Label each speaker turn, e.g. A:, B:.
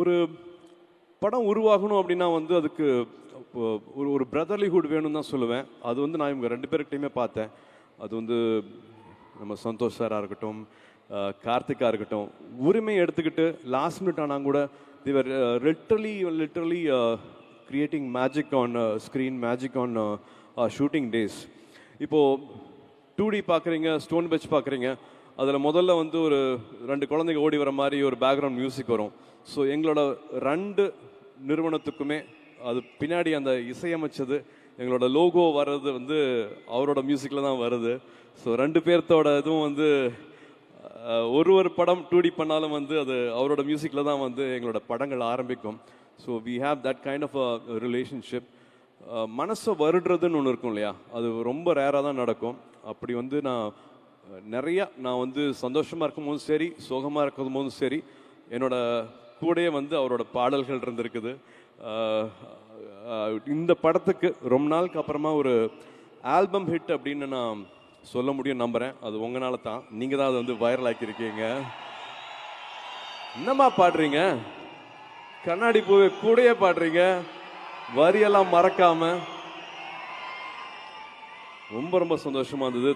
A: ஒரு படம் உருவாகணும் அப்படின்னா வந்து அதுக்கு ஒரு ஒரு பிரதர்லிஹுட் வேணும்னு தான் சொல்லுவேன். அது வந்து நான் இவங்க ரெண்டு பேர்கிட்டையுமே பார்த்தேன். அது வந்து நம்ம சந்தோஷ் சாராக இருக்கட்டும் கார்த்திக்காக இருக்கட்டும் உரிமை எடுத்துக்கிட்டு லாஸ்ட் மினிட் ஆனால் கூட they are literally literally creating magic on screen magic on shooting days இப்போது டூ டி பார்க்குறீங்க ஸ்டோன் பெச் பார்க்குறீங்க அதில் முதல்ல வந்து ஒரு ரெண்டு குழந்தைங்க ஓடி வர மாதிரி ஒரு பேக்ரவுண்ட் மியூசிக் வரும். ஸோ எங்களோட ரெண்டு நிறுவனத்துக்குமே அது பின்னாடி அந்த இசையமைச்சது எங்களோட லோகோ வர்றது வந்து அவரோட மியூசிக்கில் தான் வருது. ஸோ ரெண்டு பேர்த்தோட இதுவும் வந்து ஒரு ஒரு படம் டூ டி பண்ணாலும் வந்து அது அவரோட மியூசிக்கில் தான் வந்து எங்களோட படங்கள் ஆரம்பிக்கும். So we have that kind of a relationship மனசை வருடுறதுன்னு ஒன்று இருக்கும் இல்லையா? அது ரொம்ப ரேராக தான் நடக்கும். அப்படி வந்து நான் நிறையா நான் வந்து சந்தோஷமாக இருக்கும்போதும் சரி சோகமாக இருக்கும் போதும் சரி என்னோட கூடயே வந்து அவரோட பாடல்கள் இருந்திருக்குது. இந்த படத்துக்கு ரொம்ப நாளுக்கு அப்புறமா ஒரு ஆல்பம் ஹிட் அப்படின்னு நான் சொல்ல முடியும் நம்புகிறேன் அது உங்களால தான். நீங்கள் தான் அதை வந்து வைரல் ஆக்கியிருக்கீங்க. என்னம்மா பாடுறீங்க? கண்ணாடி பூவை கூடையே பாடுறீங்க. வரியெல்லாம் மறக்காம. ரொம்ப ரொம்ப சந்தோஷமா இருந்தது.